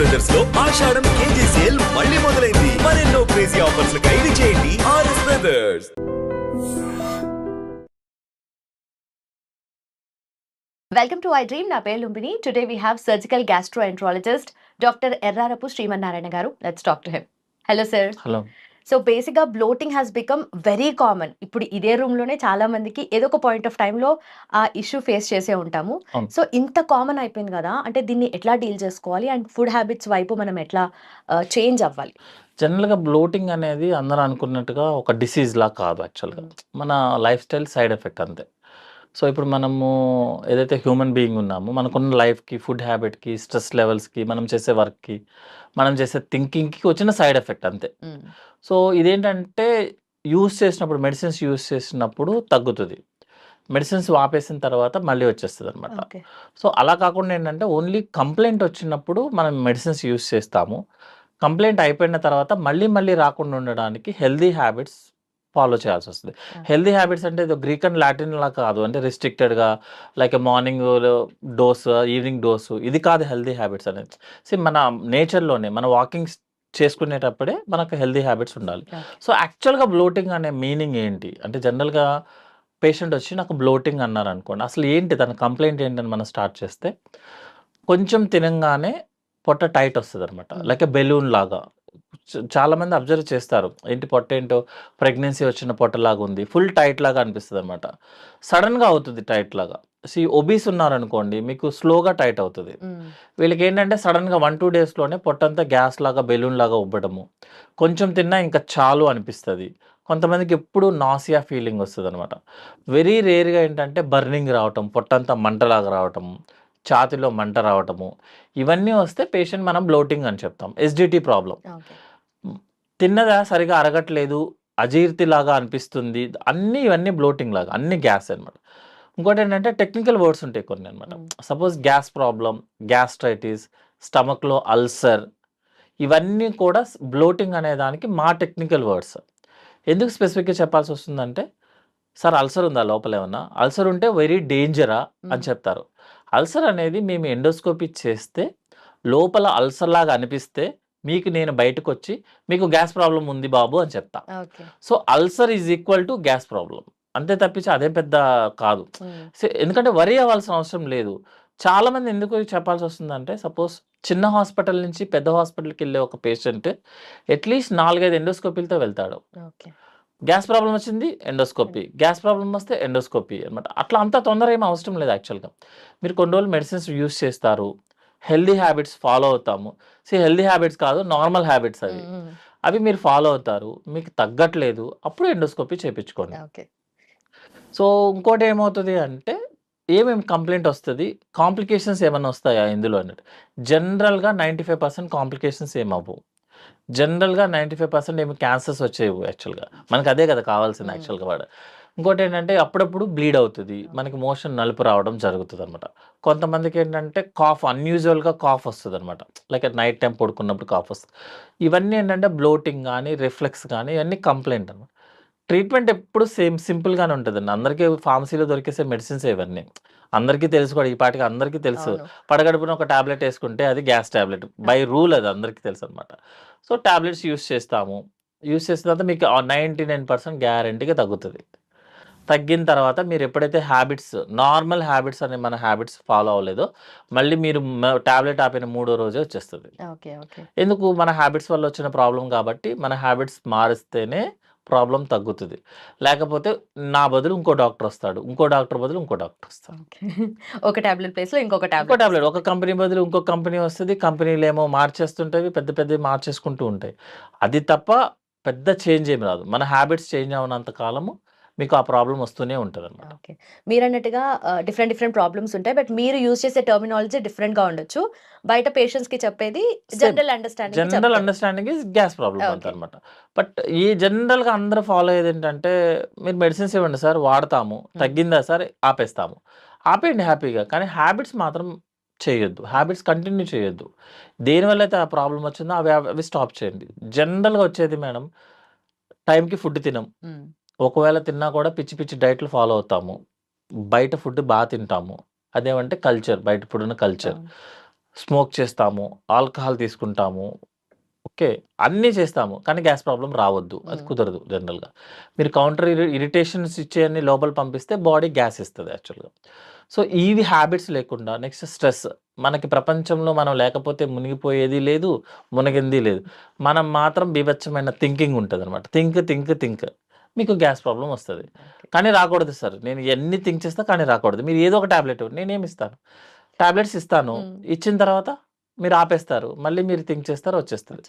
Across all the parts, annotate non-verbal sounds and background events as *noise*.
బ్రదర్స్లో ఆషాఢం KG sale మళ్ళీ మొదలైంది. మరెన్నో క్రేజీ ఆఫర్స్ ఖైదీ చేయండి. RS brothers welcome to I dream నా పేరు Lumbini. Today we have surgical gastroenterologist doctor Errarapu Srimannarayana గారు. Let's talk to him hello sir hello so బేసిక్గా bloating has become very common ఇప్పుడు ఇదే room లోనే చాలా మందికి ఏదో ఒక పాయింట్ ఆఫ్ టైంలో ఆ ఇష్యూ ఫేస్ చేసే ఉంటాము. సో ఇంత కామన్ అయిపోయింది కదా అంటే దీన్ని ఎట్లా డీల్ చేసుకోవాలి? అండ్ ఫుడ్ హ్యాబిట్స్ వైపు మనం ఎట్లా చేంజ్ అవ్వాలి? జనరల్గా బ్లోటింగ్ అనేది అందరూ అనుకున్నట్టుగా ఒక డిసీజ్ లా కాదు యాక్చువల్గా మన లైఫ్ స్టైల్ సైడ్ ఎఫెక్ట్ అంతే. సో ఇప్పుడు మనము ఏదైతే హ్యూమన్ బీయింగ్ ఉన్నామో మనకున్న లైఫ్కి ఫుడ్ హ్యాబిట్కి స్ట్రెస్ లెవెల్స్కి మనం చేసే వర్క్కి మనం చేసే థింకింగ్కి వచ్చిన సైడ్ ఎఫెక్ట్ అంతే. సో ఇదేంటంటే యూస్ చేసినప్పుడు మెడిసిన్స్ యూస్ చేసినప్పుడు తగ్గుతుంది. మెడిసిన్స్ ఆపేసిన తర్వాత మళ్ళీ వచ్చేస్తుంది అనమాట సో అలా కాకుండా ఏంటంటే ఓన్లీ కంప్లైంట్ వచ్చినప్పుడు మనం మెడిసిన్స్ యూస్ చేస్తాము. కంప్లైంట్ అయిపోయిన తర్వాత మళ్ళీ మళ్ళీ రాకుండా ఉండడానికి హెల్దీ హ్యాబిట్స్ ఫాలో చేయాల్సి వస్తుంది హెల్దీ హ్యాబిట్స్ అంటే ఇది గ్రీక్ అండ్ లాటిన్ లా కాదు. అంటే రిస్ట్రిక్టెడ్గా like morning dose evening dose ఇది కాదు హెల్దీ హ్యాబిట్స్ అనేది. సో మన నేచర్లోనే మన వాకింగ్ చేసుకునేటప్పుడే మనకు హెల్దీ హ్యాబిట్స్ ఉండాలి. సో యాక్చువల్గా బ్లోటింగ్ అనే మీనింగ్ ఏంటి? అంటే జనరల్గా పేషెంట్ వచ్చి నాకు బ్లోటింగ్ అన్నారు అనుకోండి అసలు ఏంటి తన కంప్లైంట్ ఏంటని మనం స్టార్ట్ చేస్తే కొంచెం తినంగానే పొట్ట టైట్ వస్తుంది అనమాట. లైక్ బెలూన్ లాగా. చాలా మంది అబ్జర్వ్ చేస్తారు. ఏంటి పొట్ట ఏంటో? ప్రెగ్నెన్సీ వచ్చిన పొట్టలాగా ఉంది. ఫుల్ టైట్ లాగా అనిపిస్తుంది అనమాట సడన్గా అవుతుంది టైట్ లాగా. సి ఒబీస్ ఉన్నారనుకోండి మీకు స్లోగా టైట్ అవుతుంది. వీళ్ళకి ఏంటంటే సడన్గా వన్ టూ డేస్లోనే పొట్టంతా గ్యాస్ లాగా బెలూన్ లాగా ఉబ్బడము. కొంచెం తిన్నా ఇంకా చాలు అనిపిస్తుంది. కొంతమందికి ఎప్పుడు నాసియా ఫీలింగ్ వస్తుంది అనమాట వెరీ రేర్గా ఏంటంటే బర్నింగ్ రావటం పొట్టంతా మంటలాగా రావటం. ఛాతిలో మంట రావటము. ఇవన్నీ వస్తే పేషెంట్ మనం బ్లోటింగ్ అని చెప్తాం. Acidity problem. తిన్నదా? సరిగా అరగట్లేదు. అజీర్తి లాగా అనిపిస్తుంది. అన్నీ ఇవన్నీ బ్లోటింగ్ లాగా అన్ని గ్యాస్ అన్నమాట. ఇంకోటి ఏంటంటే టెక్నికల్ వర్డ్స్ ఉంటాయి కొన్ని అనమాట. సపోజ్ గ్యాస్ ప్రాబ్లం గ్యాస్ట్రైటిస్ స్టమక్లో అల్సర్ ఇవన్నీ కూడా బ్లోటింగ్ అనే దానికి మా టెక్నికల్ వర్డ్స్. ఎందుకు స్పెసిఫిక్గా చెప్పాల్సి వస్తుందంటే సార్ అల్సర్ ఉందా లోపల ఏమన్నా? అల్సర్ ఉంటే వెరీ డేంజరా? అని. చెప్తారు. అల్సర్ అనేది మేము ఎండోస్కోపీ చేస్తే లోపల అల్సర్ లాగా అనిపిస్తే మీకు నేను బయటకు వచ్చి మీకు గ్యాస్ ప్రాబ్లం ఉంది బాబు అని చెప్తా. So ulcer is equal to gas problem అంతే తప్పించి అదే పెద్ద కాదు. సో ఎందుకంటే వరి అవ్వాల్సిన అవసరం లేదు. చాలా మంది ఎందుకు చెప్పాల్సి వస్తుందంటే సపోజ్ చిన్న హాస్పిటల్ నుంచి పెద్ద హాస్పిటల్కి వెళ్ళే ఒక పేషెంట్ అట్లీస్ట్ నాలుగైదు ఎండోస్కోపీలతో వెళ్తాడు. ఓకే. గ్యాస్ ప్రాబ్లం వచ్చింది ఎండోస్కోపీ. గ్యాస్ ప్రాబ్లం వస్తే ఎండోస్కోపీ అనమాట అట్లా అంత తొందర ఏం అవసరం లేదు యాక్చువల్గా. మీరు కొన్ని రోజులు మెడిసిన్స్ యూస్ చేస్తారు హెల్దీ హ్యాబిట్స్ ఫాలో అవుతాము. సో హెల్దీ హ్యాబిట్స్ కాదు నార్మల్ హ్యాబిట్స్ అవి. అవి మీరు ఫాలో అవుతారు మీకు తగ్గట్లేదు అప్పుడు ఎండోస్కోపీ చేయించుకోండి ఓకే. సో ఇంకోటి ఏమవుతుంది అంటే ఏమేమి కంప్లైంట్ వస్తుంది కాంప్లికేషన్స్ ఏమైనా వస్తాయా ఇందులో అన్నట్టు? జనరల్గా నైంటీ ఫైవ్ పర్సెంట్ కాంప్లికేషన్స్ ఏమవ్వు జనరల్గా నైంటీ ఫైవ్ పర్సెంట్ ఏమి క్యాన్సర్స్ వచ్చేవి యాక్చువల్గా. మనకు అదే కదా కావాల్సింది. యాక్చువల్గా వాడు. ఇంకోటి ఏంటంటే అప్పుడప్పుడు బ్లీడ్ అవుతుంది. మనకి మోషన్ నలుపు రావడం జరుగుతుంది అనమాట కొంతమందికి ఏంటంటే కాఫ్ అన్యూజువల్గా కాఫ్ వస్తుంది అనమాట లైక్ నైట్ టైం పడుకున్నప్పుడు కాఫ్ వస్తుంది. ఇవన్నీ ఏంటంటే బ్లోటింగ్ కానీ రిఫ్లెక్స్ కానీ ఇవన్నీ కంప్లైంట్ అనమాట ట్రీట్మెంట్ ఎప్పుడు సేమ్ సింపుల్గానే ఉంటుందండి. అందరికీ ఫార్మసీలో దొరికేసే మెడిసిన్స్ ఇవన్నీ. అందరికీ తెలుసు కూడా ఈ పాటికి అందరికీ తెలుసు. పడగడుపున ఒక టాబ్లెట్ వేసుకుంటే అది గ్యాస్ టాబ్లెట్. బై రూల్ అది అందరికీ తెలుసు అనమాట సో టాబ్లెట్స్ యూస్ చేస్తాము. యూస్ చేసిన తర్వాత మీకు నైంటీ నైన్ పర్సెంట్ గ్యారంటీగా తగ్గుతుంది. తగ్గిన తర్వాత మీరు ఎప్పుడైతే హ్యాబిట్స్ నార్మల్ హ్యాబిట్స్ అనే మన హ్యాబిట్స్ ఫాలో అవ్వలేదో మళ్ళీ మీరు టాబ్లెట్ ఆపిన మూడో రోజే వచ్చేస్తుంది. ఎందుకు? మన హ్యాబిట్స్ వల్ల వచ్చిన ప్రాబ్లం కాబట్టి మన హ్యాబిట్స్ మారిస్తేనే ప్రాబ్లం తగ్గుతుంది. లేకపోతే నా బదులు ఇంకో డాక్టర్ వస్తాడు. ఇంకో డాక్టర్ బదులు ఇంకో డాక్టర్ వస్తాడు. *laughs* ఒక టాబ్లెట్ ప్లేస్లో ఇంకొక ఇంకో టాబ్లెట్ టాబ్లెట్. ఒక కంపెనీ బదులు ఇంకో కంపెనీ వస్తుంది. కంపెనీలు ఏమో మార్చేస్తుంటాయి పెద్ద పెద్ద మార్చేసుకుంటూ ఉంటాయి. అది తప్ప పెద్ద చేంజ్ ఏమి రాదు. మన హ్యాబిట్స్ చేంజ్ కాలము మీకు ఆ ప్రాబ్లం వస్తూనే ఉంటుంది అనమాట ఓకే. మీరు అన్నట్టుగా డిఫరెంట్ డిఫరెంట్ ప్రాబ్లమ్స్ ఉంటాయి. బట్ మీరు యూజ్ చేసే టర్మినాలజీ డిఫరెంట్గా ఉండొచ్చు. బయట పేషెంట్స్కి చెప్పేది. General understanding general understanding is gas Okay. అనమాట బట్ ఈ జనరల్గా అందరూ ఫాలో అయ్యేది ఏంటంటే మీరు మెడిసిన్స్ ఇవ్వండి సార్ వాడతాము. తగ్గిందా సార్ ఆపేస్తాము. ఆపేయండి హ్యాపీగా కానీ హ్యాబిట్స్ మాత్రం చేయొద్దు. హ్యాబిట్స్ కంటిన్యూ చేయొద్దు. దేనివల్ల అయితే ఆ ప్రాబ్లం వచ్చిందో అవి అవి స్టాప్ చేయండి. జనరల్గా వచ్చేది మేడం టైంకి ఫుడ్ తినం. ఒకవేళ తిన్నా కూడా పిచ్చి పిచ్చి డైట్లు ఫాలో అవుతాము. బయట ఫుడ్ బాగా తింటాము. అదేమంటే కల్చర్ బయట ఫుడ్ ఉన్న కల్చర్ స్మోక్ చేస్తాము ఆల్కహాల్ తీసుకుంటాము. ఓకే అన్నీ చేస్తాము కానీ గ్యాస్ ప్రాబ్లం రావద్దు. అది. కుదరదు జనరల్గా. మీరు కౌంటర్ ఇరిటేషన్స్ ఇచ్చే అన్ని లోపల పంపిస్తే బాడీ గ్యాస్ ఇస్తుంది యాక్చువల్గా. సో ఇవి హ్యాబిట్స్ లేకుండా నెక్స్ట్ స్ట్రెస్. మనకి ప్రపంచంలో మనం లేకపోతే మునిగిపోయేది లేదు మునిగింది లేదు. మనం మాత్రం బీభత్సమైన థింకింగ్ ఉంటుంది అనమాట థింక్ థింక్ థింక్. మీకు గ్యాస్ ప్రాబ్లం వస్తుంది. కానీ రాకూడదు సార్. నేను ఎన్ని థింక్ చేస్తా కానీ రాకూడదు. మీరు ఏదో ఒక టాబ్లెట్ నేనేమి ఇస్తాను. టాబ్లెట్స్ ఇస్తాను. ఇచ్చిన తర్వాత మీరు ఆపేస్తారు. మళ్ళీ మీరు థింక్ చేస్తారు వచ్చేస్తుంది.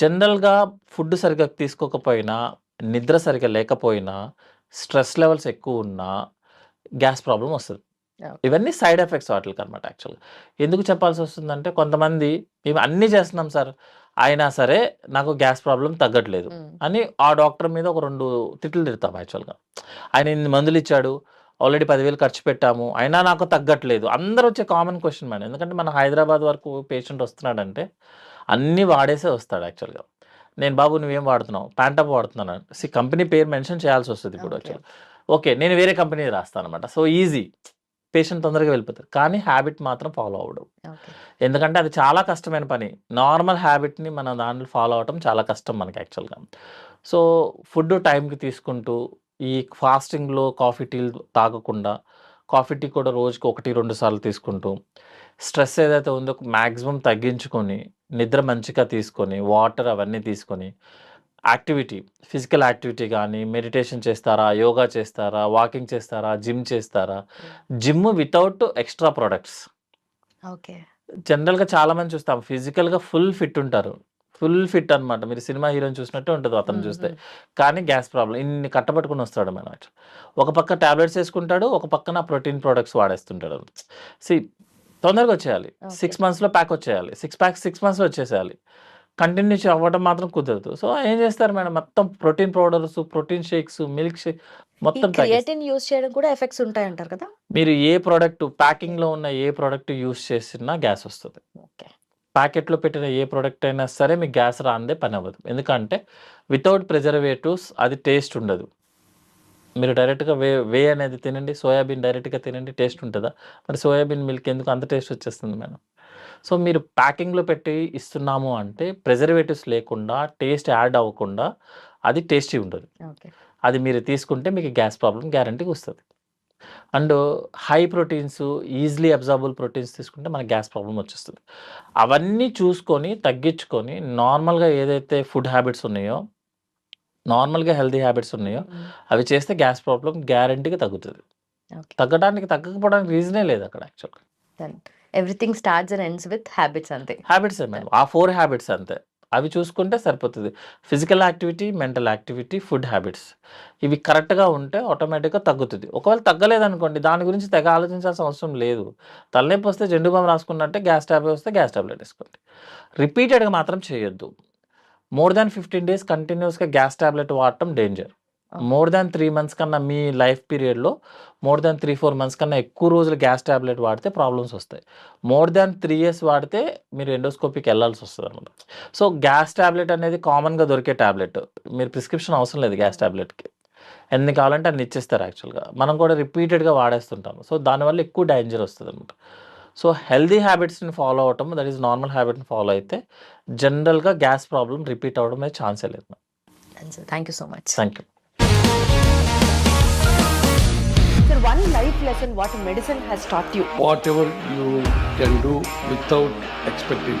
జనరల్గా ఫుడ్ సరిగ్గా తీసుకోకపోయినా నిద్ర సరిగ్గా లేకపోయినా స్ట్రెస్ లెవెల్స్ ఎక్కువ ఉన్నా గ్యాస్ ప్రాబ్లం వస్తుంది. ఇవన్నీ సైడ్ ఎఫెక్ట్స్ వాటికి అనమాట యాక్చువల్గా. ఎందుకు చెప్పాల్సి వస్తుందంటే కొంతమంది మేము అన్నీ చేస్తున్నాం సార్. అయినా సరే నాకు గ్యాస్ ప్రాబ్లం తగ్గట్లేదు. అని ఆ డాక్టర్ మీద ఒక రెండు తిట్లు తిడతాం యాక్చువల్గా. ఆయన ఇన్ని మందులు ఇచ్చాడు ఆల్రెడీ పదివేలు ఖర్చు పెట్టాము అయినా నాకు తగ్గట్లేదు. అందరూ వచ్చే కామన్ క్వశ్చన్ మేడం. ఎందుకంటే మన హైదరాబాద్ వరకు పేషెంట్ వస్తున్నాడంటే అన్నీ వాడేసే వస్తాడు యాక్చువల్గా. నేను బాబు నువ్వేం వాడుతున్నావు? ప్యాంటప్ వాడుతున్నాను? సి కంపెనీ పేరు మెన్షన్ చేయాల్సి వస్తుంది ఇప్పుడు Okay. యాక్చువల్ ఓకే నేను వేరే కంపెనీ రాస్తాను అనమాట సో ఈజీ. పేషెంట్ తొందరగా వెళ్ళిపోతారు. కానీ హ్యాబిట్ మాత్రం ఫాలో అవ్వడం. ఎందుకంటే అది చాలా కష్టమైన పని. నార్మల్ హ్యాబిట్ని మన దాంట్లో ఫాలో అవటం చాలా కష్టం మనకి యాక్చువల్గా. సో ఫుడ్ టైంకి తీసుకుంటూ ఈ ఫాస్టింగ్లో కాఫీ టీలు తాగకుండా కాఫీ టీ కూడా రోజుకి ఒకటి రెండు సార్లు తీసుకుంటూ స్ట్రెస్ ఏదైతే ఉందో మ్యాక్సిమం తగ్గించుకొని నిద్ర మంచిగా తీసుకొని వాటర్ అవన్నీ తీసుకొని యాక్టివిటీ ఫిజికల్ యాక్టివిటీ కానీ మెడిటేషన్ చేస్తారా యోగా చేస్తారా వాకింగ్ చేస్తారా జిమ్ చేస్తారా? Gym without extra products. Okay. జనరల్గా చాలా మంది చూస్తాం ఫిజికల్గా ఫుల్ ఫిట్ ఉంటారు. ఫుల్ ఫిట్ అన్నమాట. మీరు సినిమా హీరోని చూసినట్టు ఉంటుంది అతను చూస్తే. కానీ గ్యాస్ ప్రాబ్లం ఇన్ని కట్టబట్టుకుని వస్తాడు మనం ఒక పక్క టాబ్లెట్స్ వేసుకుంటాడు ఒక పక్కన ప్రోటీన్ ప్రోడక్ట్స్ వాడేస్తుంటాడు. సి తొందరగా వచ్చేయాలి. సిక్స్ మంత్స్లో ప్యాక్ వచ్చేయాలి. సిక్స్ ప్యాక్ సిక్స్ మంత్స్లో వచ్చేసేయాలి. కంటిన్యూ అవ్వడం మాత్రం కుదరదు. సో ఏం చేస్తారు మేడం? మొత్తం protein powders protein shakes milk shake మొత్తం. క్రియేటిన్ యూస్ చేయడం కూడా ఎఫెక్ట్స్ ఉంటాయి అంటారు కదా? మీరు ఏ ప్రోడక్ట్ ప్యాకింగ్లో ఉన్న ఏ ప్రోడక్ట్ యూస్ చేసినా గ్యాస్ వస్తుంది. ఓకే. ప్యాకెట్లో పెట్టిన ఏ ప్రోడక్ట్ అయినా సరే మీకు గ్యాస్ రాందే పని అవ్వదు. ఎందుకంటే వితౌట్ ప్రిజర్వేటివ్స్ అది టేస్ట్ ఉండదు. మీరు డైరెక్ట్గా వే వే అనేది తినండి సోయాబీన్ డైరెక్ట్గా తినండి టేస్ట్ ఉంటుందా? మరి సోయాబీన్ మిల్క్ ఎందుకు అంత టేస్ట్ వచ్చేస్తుంది మేడం? సో మీరు ప్యాకింగ్లో పెట్టి ఇస్తున్నాము అంటే ప్రిజర్వేటివ్స్ లేకుండా టేస్ట్ యాడ్ అవ్వకుండా అది టేస్టీ ఓకే. అది మీరు తీసుకుంటే మీకు గ్యాస్ ప్రాబ్లం గ్యారంటీగా వస్తుంది. And high proteins easily absorbable proteins తీసుకుంటే మనకి గ్యాస్ ప్రాబ్లం వచ్చేస్తుంది. అవన్నీ చూసుకొని తగ్గించుకొని నార్మల్గా ఏదైతే ఫుడ్ హ్యాబిట్స్ ఉన్నాయో నార్మల్గా హెల్తీ హ్యాబిట్స్ ఉన్నాయో అవి చేస్తే గ్యాస్ ప్రాబ్లం గ్యారంటీగా తగ్గుతుంది. తగ్గడానికి తగ్గకపోవడానికి రీజనే లేదు అక్కడ యాక్చువల్గా. Everything starts and ends with habits అంతే. Habits madam. ఆ ఫోర్ హ్యాబిట్స్ అంతే. అవి చూసుకుంటే సరిపోతుంది. Physical activity mental activity food habits. ఇవి కరెక్ట్గా ఉంటే ఆటోమేటిక్గా తగ్గుతుంది. ఒకవేళ తగ్గలేదనుకోండి దాని గురించి తెగ ఆలోచించాల్సిన అవసరం లేదు. తలనొప్పి వస్తే జెండు బామ్ రాసుకున్నట్టే గ్యాస్ టాబ్లెట్ వస్తే గ్యాస్ టాబ్లెట్ వేసుకోండి. రిపీటెడ్గా మాత్రం చేయొద్దు. మోర్ దాన్ ఫిఫ్టీన్ డేస్ కంటిన్యూస్గా గ్యాస్ టాబ్లెట్ వాడటం danger more than three months కన్నా మీ లైఫ్ పీరియడ్లో more than three four months కన్నా ఎక్కువ రోజులు గ్యాస్ టాబ్లెట్ వాడితే ప్రాబ్లమ్స్ వస్తాయి. మోర్ దాన్ త్రీ ఇయర్స్ వాడితే మీరు ఎండోస్కోపీకి వెళ్ళాల్సి వస్తుంది అనమాట సో గ్యాస్ టాబ్లెట్ అనేది కామన్గా దొరికే టాబ్లెట్ మీరు ప్రిస్క్రిప్షన్ అవసరం లేదు గ్యాస్ టాబ్లెట్కి ఎన్ని కావాలంటే అన్ని ఇచ్చేస్తారు యాక్చువల్గా మనం కూడా రిపీటెడ్గా వాడేస్తుంటాము. సో దానివల్ల ఎక్కువ డేంజర్ వస్తుంది అనమాట సో హెల్దీ హ్యాబిట్స్ని ఫాలో అవటం దట్ ఈస్ నార్మల్ హ్యాబిట్ని ఫాలో అయితే జనరల్గా గ్యాస్ ప్రాబ్లం రిపీట్ అవ్వడం అనేది ఛాన్సే లేదు thank you so much thank you sir one life lesson what medicine has taught you? Whatever you can do without expecting.